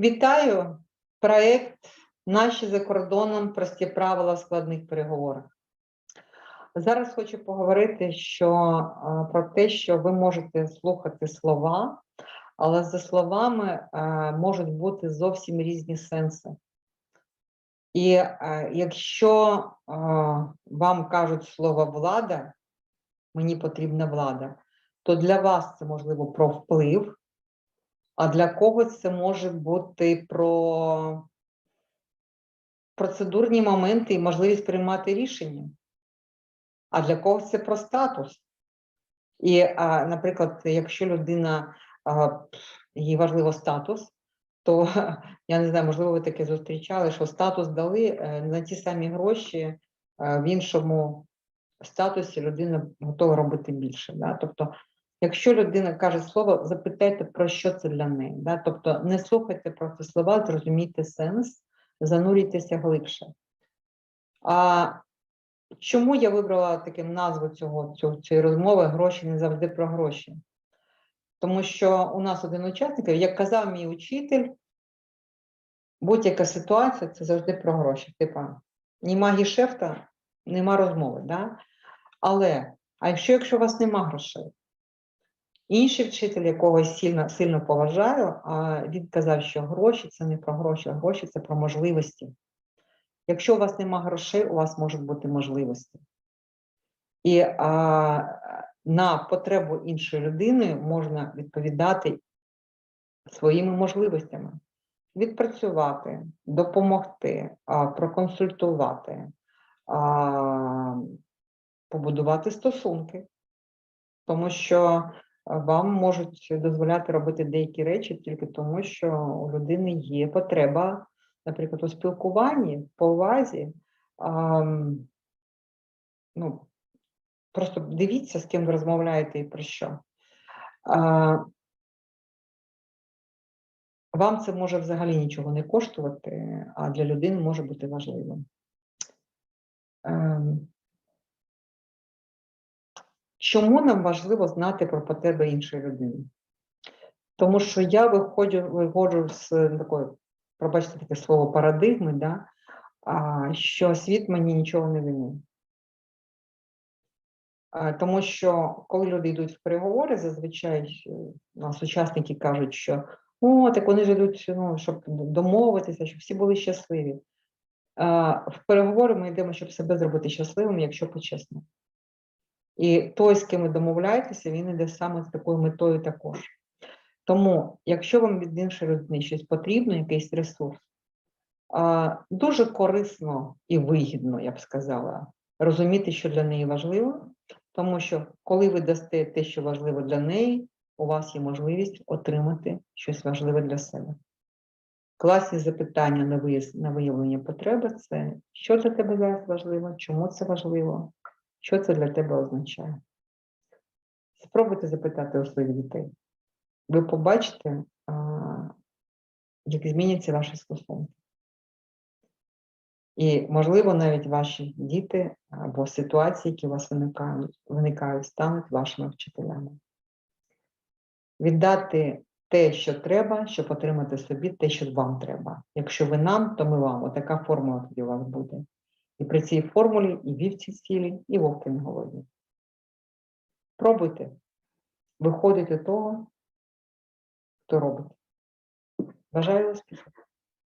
Вітаю! Проект Наші за кордоном прості правила в складних переговорах. Зараз хочу поговорити що, про те, що ви можете слухати слова, але за словами а, можуть бути зовсім різні сенси. І а, якщо вам кажуть слово влада, мені потрібна влада, то для вас це можливо про вплив, а для когось це може бути про процедурні моменти і можливість приймати рішення. А для когось це про статус. І, а, наприклад, якщо людина а, їй важливо статус, то я не знаю, можливо, ви таке зустрічали, що статус дали е, на ті самі гроші е, в іншому статусі людина готова робити більше. Да? Тобто, якщо людина каже слово, запитайте, про що це для неї. Да? Тобто, не слухайте просто слова, зрозумійте сенс, занурюйтеся глибше. А чому я вибрала таку назву цього, цього, цієї розмови Гроші не завжди про гроші? Тому що у нас один учасник, як казав мій учитель, будь-яка ситуація це завжди про гроші. Типа, нема гішефта, нема розмови. Да? Але, а якщо, якщо у вас нема грошей, інший вчитель, якого сильно, сильно поважаю, він казав, що гроші це не про гроші, а гроші це про можливості. Якщо у вас нема грошей, у вас можуть бути можливості. І а, на потребу іншої людини можна відповідати своїми можливостями, відпрацювати, допомогти, а, проконсультувати, а, побудувати стосунки, тому що вам можуть дозволяти робити деякі речі тільки тому, що у людини є потреба, наприклад, у спілкуванні, повазі. Ну, Просто дивіться, з ким ви розмовляєте і про що. Вам це може взагалі нічого не коштувати, а для людини може бути важливим. Чому нам важливо знати про потреби іншої людини? Тому що я виходжу, виходжу з такої, пробачте таке слово, парадигми, да, а, що світ мені нічого не винен. Тому що коли люди йдуть в переговори, зазвичай е, нас учасники кажуть, що о, так вони ж йдуть, ну, щоб домовитися, щоб всі були щасливі. А, В переговори ми йдемо, щоб себе зробити щасливим, якщо почесно. І той, з ким ви домовляєтеся, він іде саме з такою метою також. Тому, якщо вам від іншої людини щось потрібно, якийсь ресурс, дуже корисно і вигідно, я б сказала, розуміти, що для неї важливо, тому що коли ви дасте те, що важливо для неї, у вас є можливість отримати щось важливе для себе. Класні запитання на виявлення потреби це що для тебе зараз важливо, чому це важливо, що це для тебе означає. Спробуйте запитати у своїх дітей. Ви побачите, як зміняться ваші стосунки. І, можливо, навіть ваші діти або ситуації, які у вас виникають, виникають, стануть вашими вчителями. Віддати те, що треба, щоб отримати собі те, що вам треба. Якщо ви нам, то ми вам. Отака формула тоді у вас буде. І при цій формулі і вівці цілі, і вовки не голодні. Пробуйте. виходити того, хто робить. Бажаю успіху!